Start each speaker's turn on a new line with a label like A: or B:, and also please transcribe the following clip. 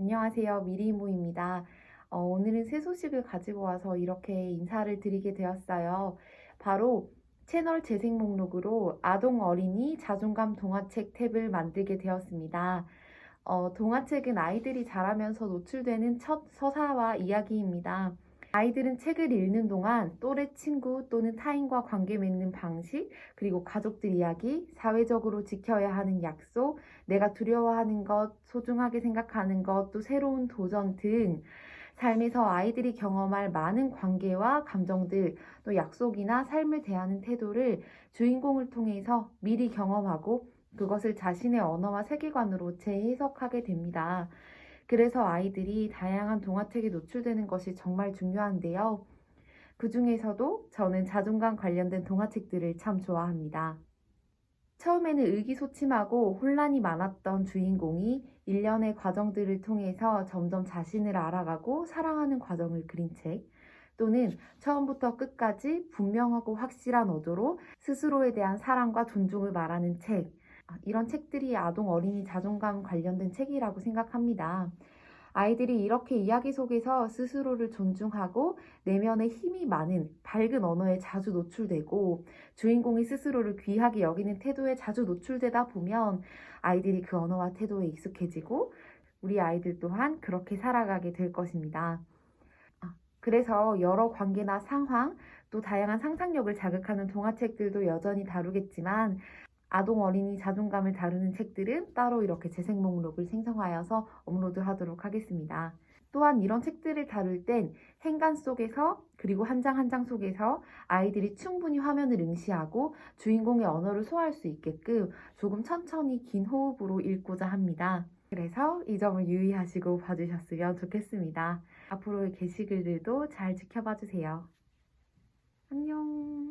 A: 안녕하세요. 미리모입니다. 어, 오늘은 새 소식을 가지고 와서 이렇게 인사를 드리게 되었어요. 바로 채널 재생 목록으로 아동 어린이 자존감 동화책 탭을 만들게 되었습니다. 어, 동화책은 아이들이 자라면서 노출되는 첫 서사와 이야기입니다. 아이들은 책을 읽는 동안 또래 친구 또는 타인과 관계 맺는 방식, 그리고 가족들 이야기, 사회적으로 지켜야 하는 약속, 내가 두려워하는 것, 소중하게 생각하는 것, 또 새로운 도전 등 삶에서 아이들이 경험할 많은 관계와 감정들, 또 약속이나 삶을 대하는 태도를 주인공을 통해서 미리 경험하고 그것을 자신의 언어와 세계관으로 재해석하게 됩니다. 그래서 아이들이 다양한 동화책에 노출되는 것이 정말 중요한데요. 그 중에서도 저는 자존감 관련된 동화책들을 참 좋아합니다. 처음에는 의기소침하고 혼란이 많았던 주인공이 일련의 과정들을 통해서 점점 자신을 알아가고 사랑하는 과정을 그린 책, 또는 처음부터 끝까지 분명하고 확실한 어조로 스스로에 대한 사랑과 존중을 말하는 책, 아, 이런 책들이 아동 어린이 자존감 관련된 책이라고 생각합니다. 아이들이 이렇게 이야기 속에서 스스로를 존중하고 내면에 힘이 많은 밝은 언어에 자주 노출되고 주인공이 스스로를 귀하게 여기는 태도에 자주 노출되다 보면 아이들이 그 언어와 태도에 익숙해지고 우리 아이들 또한 그렇게 살아가게 될 것입니다. 아, 그래서 여러 관계나 상황, 또 다양한 상상력을 자극하는 동화책들도 여전히 다루겠지만 아동 어린이 자존감을 다루는 책들은 따로 이렇게 재생 목록을 생성하여서 업로드하도록 하겠습니다. 또한 이런 책들을 다룰 땐 행간 속에서 그리고 한장 한 장 속에서 아이들이 충분히 화면을 응시하고 주인공의 언어를 소화할 수 있게끔 조금 천천히 긴 호흡으로 읽고자 합니다. 그래서 이 점을 유의하시고 봐주셨으면 좋겠습니다. 앞으로의 게시글들도 잘 지켜봐 주세요. 안녕.